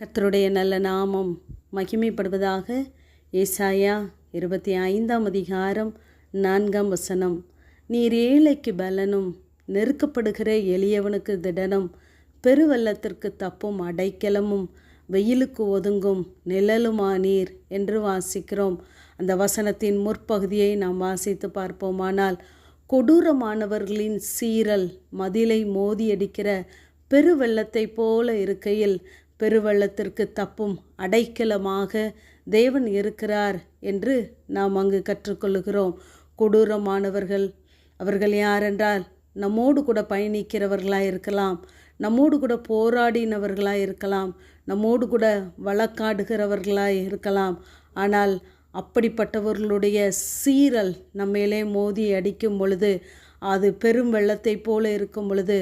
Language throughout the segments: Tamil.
கர்த்தருடைய நல்ல நாமம் மகிமைப்படுவதாக ஏசாயா இருபத்தி ஐந்தாம் அதிகாரம் நான்காம் வசனம். நீர் ஏழைக்கு பலனும் நெருக்கப்படுகிற எளியவனுக்கு திடனும் பெருவெள்ளத்திற்கு தப்பும் அடைக்கலமும் வெயிலுக்கு ஒதுங்கும் நிழலுமா நீர் என்று வாசிக்கிறோம். அந்த வசனத்தின் முற்பகுதியை நாம் வாசித்து பார்ப்போமானால் கொடூரமானவர்களின் சீரல் மதிலை மோதியடிக்கிற பெருவெள்ளத்தை போல இருக்கையில் பெருவெள்ளத்திற்கு தப்பும் அடைக்கலமாக தேவன் இருக்கிறார் என்று நாம் அங்கு கற்றுக்கொள்கிறோம் கொடூரமானவர்கள் அவர்கள் யாரென்றால் நம்மோடு கூட பயணிக்கிறவர்களாக இருக்கலாம் நம்மோடு கூட போராடினவர்களாக இருக்கலாம் நம்மோடு கூட வழக்காடுகிறவர்களாக இருக்கலாம். ஆனால் அப்படிப்பட்டவர்களுடைய சீரல் நம்மேலே மோதி அடிக்கும் பொழுது அது பெரும் வெள்ளத்தை போல இருக்கும் பொழுது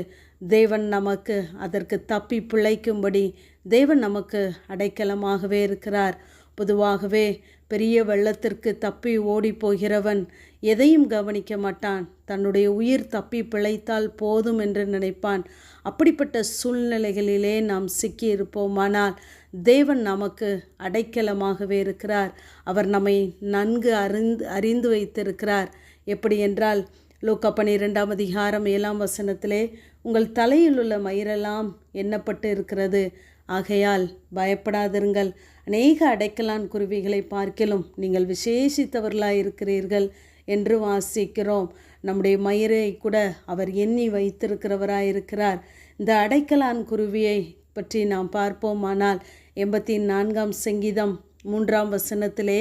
தேவன் நமக்கு அதற்கு தப்பி பிழைக்கும்படி தேவன் நமக்கு அடைக்கலமாகவே இருக்கிறார். பொதுவாகவே பெரிய வெள்ளத்திற்கு தப்பி ஓடி போகிறவன் எதையும் கவனிக்க மாட்டான். தன்னுடைய உயிர் தப்பி பிழைத்தால் போதும் என்று நினைப்பான். அப்படிப்பட்ட சூழ்நிலைகளிலே நாம் சிக்கி இருப்போமானால் தேவன் நமக்கு அடைக்கலமாகவே இருக்கிறார். அவர் நம்மை நன்கு அறிந்து அறிந்து வைத்திருக்கிறார். எப்படி என்றால் லூக்கா பன்னிரெண்டாம் அதிகாரம் ஏழாம் வசனத்திலே உங்கள் தலையில் உள்ள மயிரெல்லாம் எண்ணப்பட்டு இருக்கிறது. ஆகையால் பயப்படாதிருங்கள். அநேக அடைக்கலான் குருவிகளை பார்க்கலும் நீங்கள் விசேஷித்தவர்களாக இருக்கிறீர்கள் என்று வாசிக்கிறோம். நம்முடைய மயிரை கூட அவர் எண்ணி வைத்திருக்கிறவராயிருக்கிறார் இந்த அடைக்கலான் குருவியை பற்றி நாம் பார்ப்போமானால் எண்பத்தி நான்காம் சங்கீதம் மூன்றாம் வசனத்திலே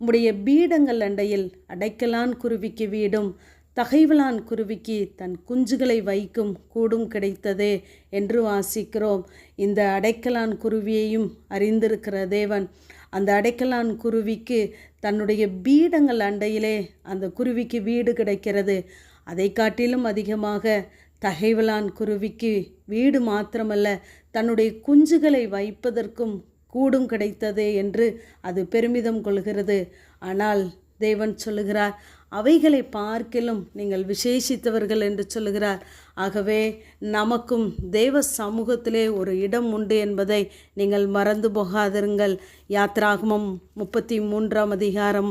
உம்முடைய பீடங்கள் அண்டையில் அடைக்கலான் குருவிக்கு வீடும். தகைவலான் குருவிக்கு தன் குஞ்சுகளை வைக்கும் கூடும் கிடைத்ததே என்று வாசிக்கிறோம். இந்த அடைக்கலான் குருவியையும் அறிந்திருக்கிற தேவன் அந்த அடைக்கலான் குருவிக்கு தன்னுடைய பீடங்கள் அண்டையிலே அந்த குருவிக்கு வீடு கிடைக்கிறது. அதை காட்டிலும் அதிகமாக தகைவலான் குருவிக்கு வீடு மாத்திரமல்ல தன்னுடைய குஞ்சுகளை வைப்பதற்கும் கூடும் கிடைத்ததே என்று அது பெருமிதம் கொள்கிறது. ஆனால் தேவன் சொல்லுகிறார் அவைகளை பார்க்கிலும் நீங்கள் விசேஷித்தவர்கள் என்று சொல்லுகிறார். ஆகவே நமக்கும் தேவ சமூகத்திலே ஒரு இடம் உண்டு என்பதை நீங்கள் மறந்து போகாதிருங்கள். யாத்ராகமம் முப்பத்தி மூன்றாம் அதிகாரம்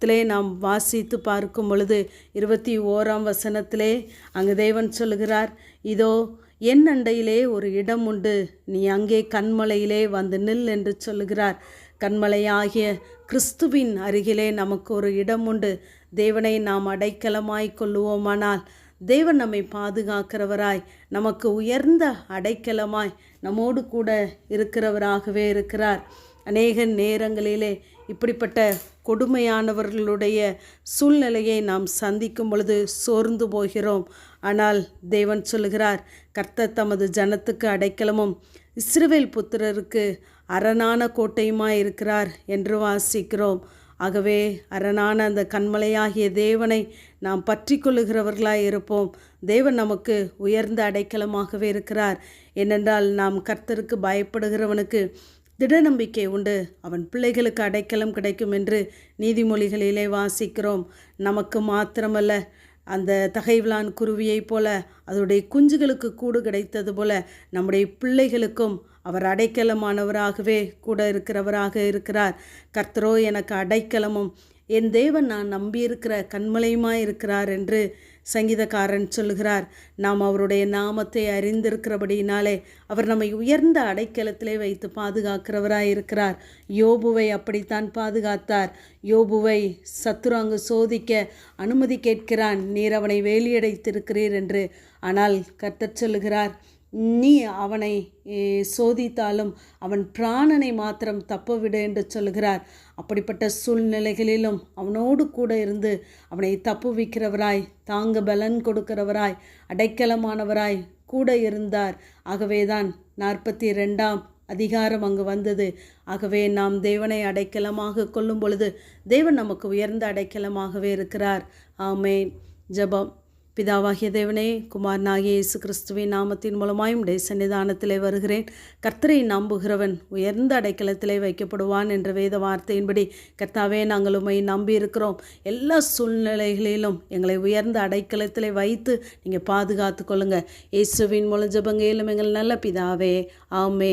திலே நாம் வாசித்து பார்க்கும் பொழுது இருபத்தி ஓராம் வசனத்திலே அங்கு தேவன் சொல்லுகிறார் இதோ என் அண்டையிலே ஒரு இடம் உண்டு. நீ அங்கே கண்மலையிலே வந்து நில் என்று சொல்லுகிறார். கண்மலையாகிய கிறிஸ்துவின் அருகிலே நமக்கு ஒரு இடம் உண்டு. தேவனை நாம் அடைக்கலமாய் கொள்ளுவோமானால் தேவன் நம்மை பாதுகாக்கிறவராய் நமக்கு உயர்ந்த அடைக்கலமாய் நம்மோடு கூட இருக்கிறவராகவே இருக்கிறார். அநேக நேரங்களிலே இப்படிப்பட்ட கொடுமையானவர்களுடைய சூழ்நிலையை நாம் சந்திக்கும் பொழுது சோர்ந்து போகிறோம். ஆனால் தேவன் சொல்லுகிறார் கர்த்தர் தமது ஜனத்துக்கு அடைக்கலமும் இஸ்ரவேல் புத்திரருக்கு அரணான கோட்டையுமாய் இருக்கிறார் என்று வாசிக்கிறோம். ஆகவே அரணான அந்த கண்மலையாகிய தேவனை நாம் பற்றி கொள்ளுகிறவர்களாய் இருப்போம். தேவன் நமக்கு உயர்ந்த அடைக்கலமாகவே இருக்கிறார். ஏனென்றால் நாம் கர்த்தருக்கு பயப்படுகிறவனுக்கு திட நம்பிக்கை உண்டு. அவன் பிள்ளைகளுக்கு அடைக்கலம் கிடைக்கும் என்று நீதிமொழிகளிலே வாசிக்கிறோம். நமக்கு மாத்திரமல்ல அந்த தகைவிலான் குருவியைப் போல அதனுடைய குஞ்சுகளுக்கு கூடு கிடைத்தது போல நம்முடைய பிள்ளைகளுக்கும் அவர் அடைக்கலமானவராகவே கூட இருக்கிறவராக இருக்கிறார். கர்த்தரோ எனக்கு அடைக்கலமும். என் தேவன் நான் நம்பியிருக்கிற கண்மலையுமாய் இருக்கிறார் என்று சங்கீதக்காரன் சொல்கிறார் நாம் அவருடைய நாமத்தை அறிந்திருக்கிறபடியினாலே அவர் நம்மை உயர்ந்த அடைக்கலத்திலே வைத்து பாதுகாக்கிறவராய் இருக்கிறார். யோபுவை அப்படித்தான் பாதுகாத்தார். யோபுவை சத்துரு சோதிக்க அனுமதி கேட்கிறான். நீர் அவனை வேலியடைத்திருக்கிறீர் என்று. ஆனால் கர்த்தர் சொல்லுகிறார் நீ அவனை சோதித்தாலும் அவன் பிராணனை மாத்திரம் தப்பவிடு என்று சொல்கிறார். அப்படிப்பட்ட சூழ்நிலைகளிலும் அவனோடு கூட இருந்து அவனை தப்புவிக்கிறவராய் தாங்க பலன் கொடுக்கிறவராய் அடைக்கலமானவராய் கூட இருந்தார். ஆகவேதான் நாற்பத்தி ரெண்டாம் அதிகாரம் அங்கு வந்தது. ஆகவே நாம் தேவனை அடைக்கலமாக கொள்ளும் பொழுது தேவன் நமக்கு உயர்ந்த அடைக்கலமாகவே இருக்கிறார். ஆமேன். ஜபம். பிதாவாகிய தேவனே குமாரனாகிய இயேசு கிறிஸ்துவின் நாமத்தின் மூலமாயும் உடைய சன்னிதானத்திலே வருகிறேன். கர்த்தரை நம்புகிறவன் உயர்ந்த அடைக்கலத்திலே வைக்கப்படுவான் என்ற வேத வார்த்தையின்படி கர்த்தாவே நாங்கள் உண்மை நம்பி இருக்கிறோம் எல்லா சூழ்நிலைகளிலும் எங்களை உயர்ந்த அடைக்கலத்திலே வைத்து நீங்கள் பாதுகாத்து கொள்ளுங்கள் இயேசுவின் மூலம் ஜபங்கையிலும் எங்கள் நல்ல பிதாவே ஆமே